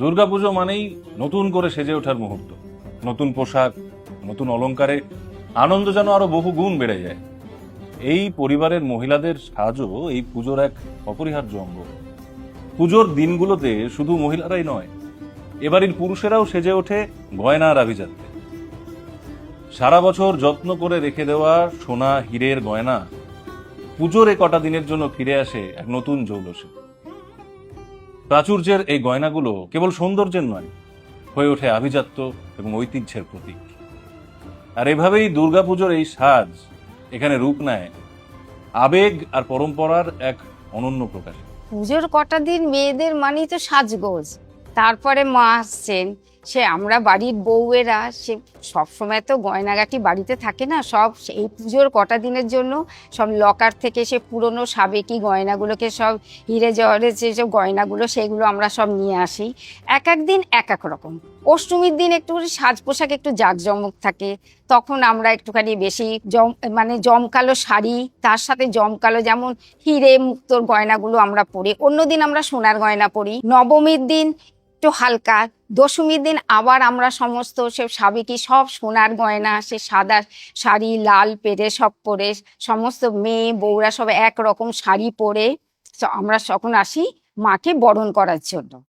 দুর্গাপুজো মানেই নতুন করে সেজে ওঠার মুহূর্ত। নতুন পোশাক, নতুন অলংকারে আনন্দ যেন আরও বহু গুণ বেড়ে যায়। এই পরিবারের মহিলাদের সাজও এই পুজোর এক অপরিহার্য অঙ্গ। পুজোর দিনগুলোতে শুধু মহিলারাই নয়, এবারের পুরুষেরাও সেজে ওঠে গয়নার আভিজাত্যে। সারা বছর যত্ন করে রেখে দেওয়া সোনা, হীরের গয়না পুজোর এ কটা দিনের জন্য ফিরে আসে এক নতুন জৌলসে। প্রাচুর্যের এই গয়নাগুলো কেবল সৌন্দর্যের নয়, হয়ে ওঠে আভিজাত্য এবং ঐতিহ্যের প্রতীক। আর এভাবেই দুর্গাপুজোর এই সাজ এখানে রূপ নেয় আবেগ আর পরম্পরার এক অনন্য প্রকাশ। পুজোর কটা দিন মেয়েদের মানেই তো সাজগোজ। তারপরে মা আসছেন সে আমরা বাড়ির বউয়েরা, সে সবসময় তো গয়নাগাটি বাড়িতে থাকে না, সব এই পুজোর কটা দিনের জন্য সব লকার থেকে সে পুরনো সাবেকি গয়নাগুলোকে সব হিরে জহরের যেসব গয়নাগুলো সেগুলো আমরা সব নিয়ে আসি। এক এক দিন এক এক রকম। অষ্টমীর দিন একটু সাজ পোশাক একটু জাঁকজমক থাকে। তখন আমরা একটুখানি বেশি জম মানে জমকালো শাড়ি, তার সাথে জমকালো যেমন হিরে মুক্তোর গয়নাগুলো আমরা পরি। অন্যদিন আমরা সোনার গয়না পরি। নবমীর দিন একটু হালকা। দশমীর দিন আবার আমরা সমস্ত সে সাবেকি সব সোনার গয়না, সে সাদা শাড়ি, লাল পেরে সব পরে, সমস্ত মেয়ে বউরা সব একরকম শাড়ি পরে আমরা তখন আসি মাকে বরণ করার জন্য।